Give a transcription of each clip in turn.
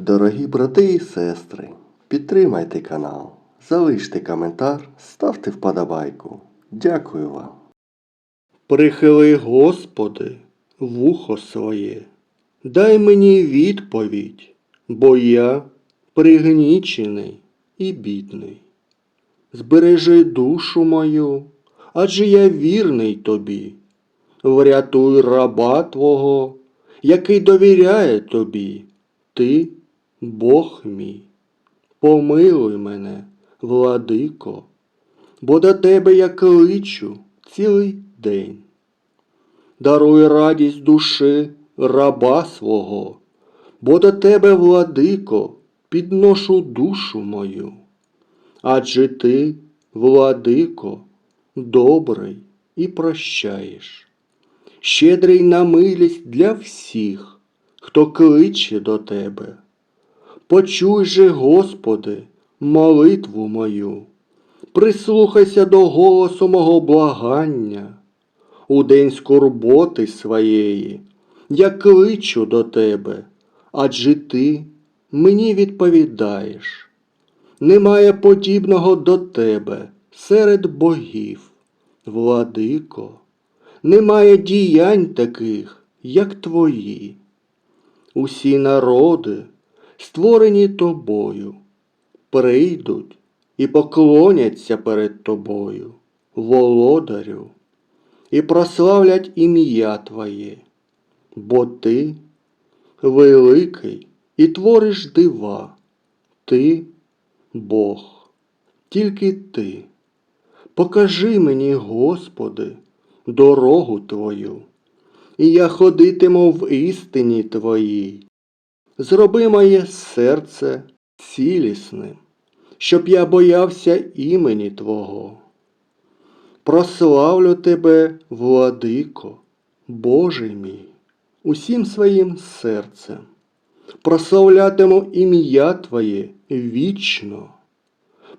Дорогі брати і сестри, підтримайте канал, залиште коментар, ставте вподобайку. Дякую вам. Прихили, Господи, вухо своє, дай мені відповідь, бо я пригнічений і бідний. Збережи душу мою, адже я вірний тобі. Врятуй раба Твого, який довіряє тобі. Ти, Бог мій. Помилуй мене, владико, бо до тебе я кличу цілий день. Даруй радість душі раба свого, бо до тебе, владико, підношу душу мою. Адже ти, владико, добрий і прощаєш, щедрий на милість для всіх, хто кличе до тебе. Почуй же, Господи, молитву мою, прислухайся до голосу мого благання. У день скорботи своєї я кличу до тебе, адже ти мені відповідаєш. Немає подібного до тебе серед богів, владико, немає діянь таких, як твої. Усі народи, створені тобою, прийдуть і поклоняться перед тобою, володарю, і прославлять ім'я Твоє, бо ти великий і твориш дива, ти Бог, тільки ти. Покажи мені, Господи, дорогу Твою, і я ходитиму в істині Твоїй. Зроби моє серце цілісним, щоб я боявся імені Твого. Прославлю Тебе, владико, Боже мій, усім своїм серцем. Прославлятиму ім'я Твоє вічно,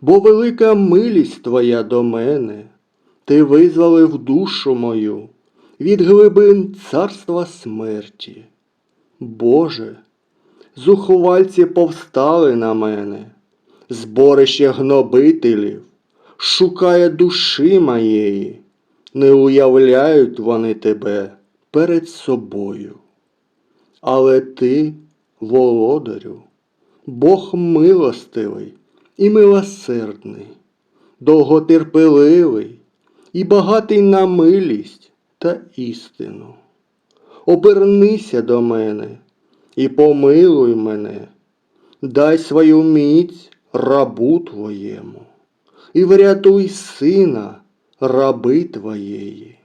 бо велика милість Твоя до мене, Ти визволив душу мою від глибин царства смерті. Боже, зухвальці повстали на мене, зборище гнобителів, шукає душі моєї, не уявляють вони тебе перед собою. Але ти, володарю, Бог милостивий і милосердний, довготерпеливий і багатий на милість та істину. Обернися до мене і помилуй мене, дай свою міць рабу твоєму, і врятуй сина раби твоєї.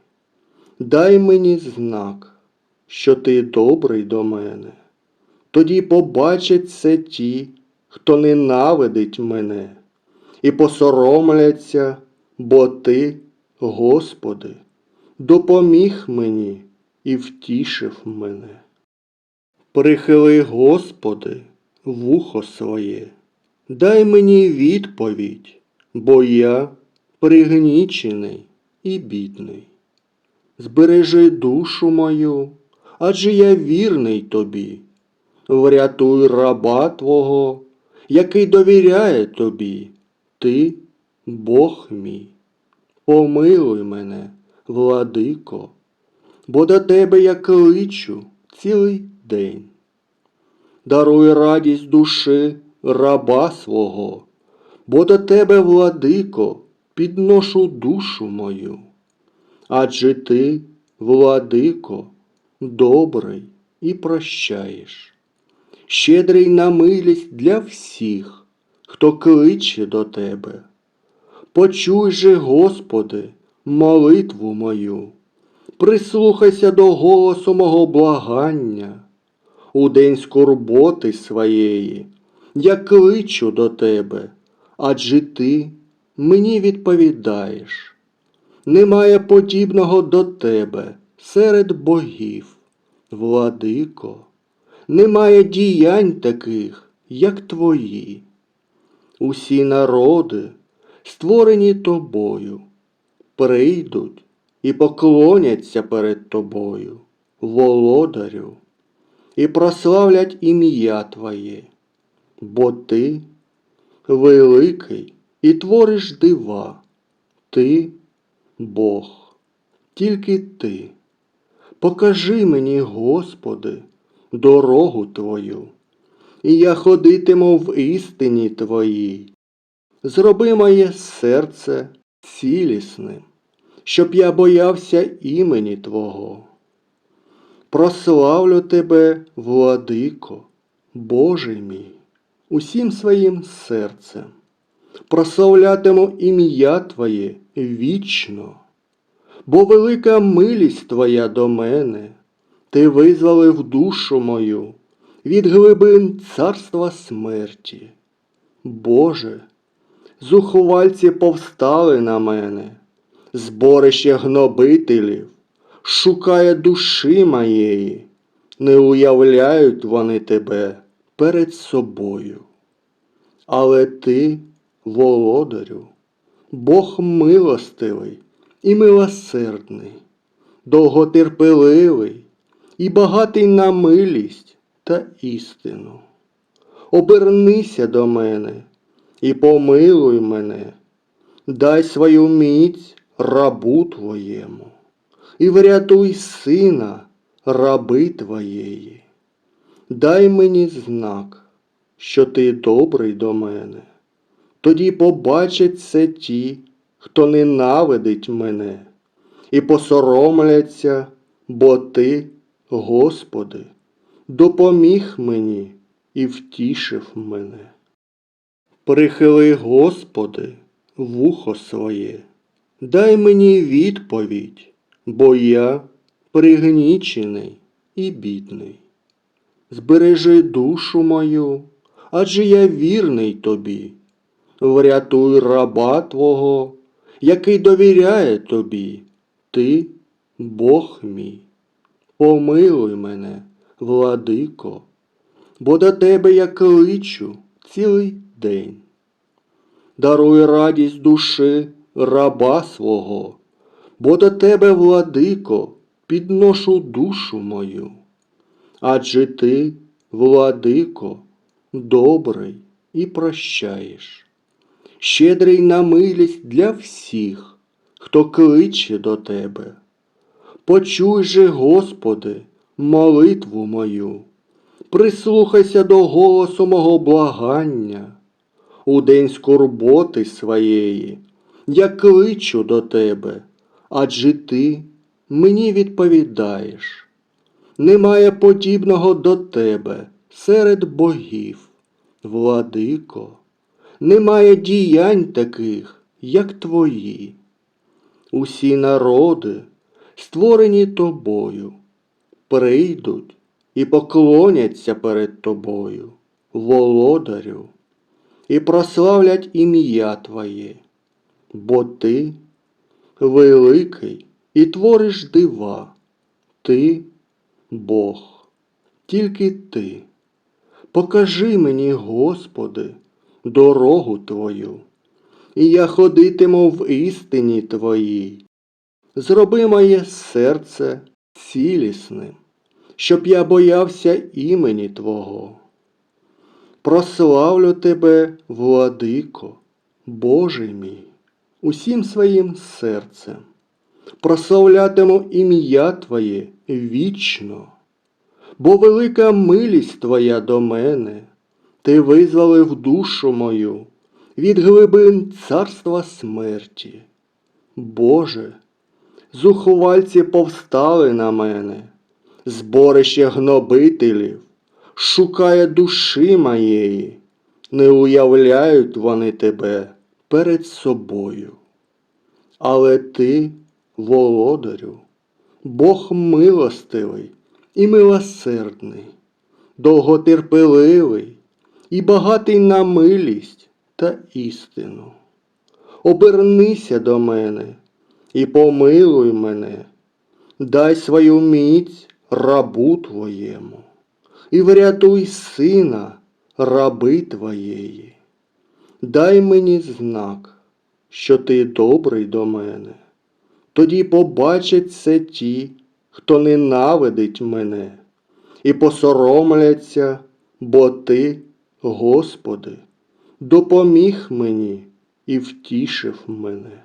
Дай мені знак, що ти добрий до мене. Тоді побачать це ті, хто ненавидить мене, і посоромляться, бо ти, Господи, допоміг мені і втішив мене. Прихили, Господи, вухо своє, дай мені відповідь, бо я пригнічений і бідний. Збережи душу мою, адже я вірний тобі. Врятуй раба Твого, який довіряє тобі, ти, Бог мій. Помилуй мене, владико, бо до тебе я кличу цілий день. Даруй радість душі раба свого, бо до тебе, владико, підношу душу мою. Адже ти, владико, добрий і прощаєш, щедрий на милість для всіх, хто кличе до тебе. Почуй же, Господи, молитву мою, прислухайся до голосу мого благання. У день скорботи своєї я кличу до тебе, адже ти мені відповідаєш. Немає подібного до тебе серед богів, владико, немає діянь таких, як твої. Усі народи, створені тобою, прийдуть і поклоняться перед тобою, володарю, і прославлять ім'я Твоє, бо ти великий і твориш дива. Ти Бог, тільки ти. Покажи мені, Господи, дорогу Твою, і я ходитиму в істині Твоїй. Зроби моє серце цілісним, щоб я боявся імені Твого. Прославлю Тебе, владико, Боже мій, усім своїм серцем. Прославлятиму ім'я Твоє вічно, бо велика милість Твоя до мене, Ти визволив душу мою від глибин царства смерті. Боже, зухвальці повстали на мене, зборище гнобителів, шукає душі моєї, не уявляють вони тебе перед собою. Але ти, володарю, Бог милостивий і милосердний, довготерпеливий і багатий на милість та істину. Обернися до мене і помилуй мене, дай свою міць рабу твоєму, і врятуй сина раби твоєї. Дай мені знак, що ти добрий до мене. Тоді побачать це ті, хто ненавидить мене, і посоромляться, бо ти, Господи, допоміг мені і втішив мене. Прихили, Господи, вухо своє, дай мені відповідь, бо я пригнічений і бідний. Збережи душу мою, адже я вірний тобі. Врятуй раба Твого, який довіряє тобі, ти, Бог мій. Помилуй мене, владико, бо до тебе я кличу цілий день. Даруй радість душі раба свого, бо до тебе, владико, підношу душу мою. Адже ти, владико, добрий і прощаєш, щедрий на милість для всіх, хто кличе до тебе. Почуй же, Господи, молитву мою, прислухайся до голосу мого благання. У день скорботи своєї я кличу до тебе, адже ти мені відповідаєш. Немає подібного до тебе серед богів, владико, немає діянь таких, як твої. Усі народи, створені тобою, прийдуть і поклоняться перед тобою, володарю, і прославлять ім'я Твоє, бо ти великий і твориш дива, ти Бог, тільки ти. Покажи мені, Господи, дорогу Твою, і я ходитиму в істині Твоїй. Зроби моє серце цілісним, щоб я боявся імені Твого. Прославлю Тебе, владико, Боже мій, усім своїм серцем. Прославлятиму ім'я Твоє вічно, бо велика милість Твоя до мене, Ти визволив душу мою від глибин царства смерті. Боже, зухвальці повстали на мене, зборище гнобителів, шукає душі моєї, не уявляють вони тебе перед собою. Але ти, володарю, Бог милостивий і милосердний, довготерпеливий і багатий на милість та істину. Обернися до мене і помилуй мене, дай свою міць рабу твоєму, і врятуй сина раби твоєї. Дай мені знак, що ти добрий до мене. Тоді побачать це ті, хто ненавидить мене, і посоромляться, бо ти, Господи, допоміг мені і втішив мене.